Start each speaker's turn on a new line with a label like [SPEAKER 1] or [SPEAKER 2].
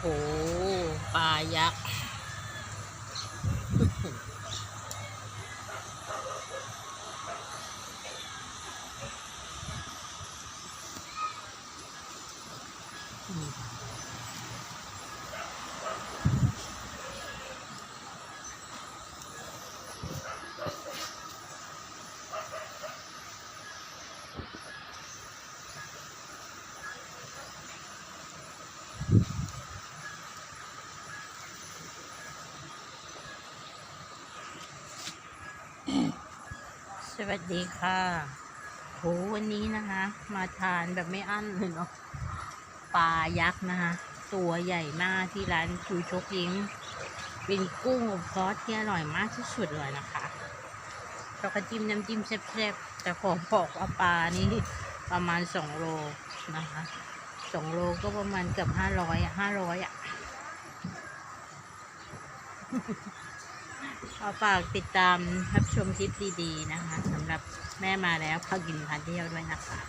[SPEAKER 1] โหปลายักษ์ วัสดีค่ะ โห วันนี้นะคะ มาทานแบบไม่อั้นเลยเนาะ ปลายักษ์นะคะ ตัวใหญ่มากที่ร้านชูชกยิ้ม เป็นกุ้งอบซอสที่อร่อยมากที่สุดเลยนะคะเราก็จิ้มน้ำจิ้มแซ่บๆ แต่ขอบอกว่าปลานี้ประมาณสองโลนะคะสองโลก็ประมาณเกือบห้าร้อยห้าร้อยอะ ขอฝากติดตามรับชมคลิปดีๆนะคะสำหรับแม่มาแล้วพากินพาเที่ยวด้วยนะคะ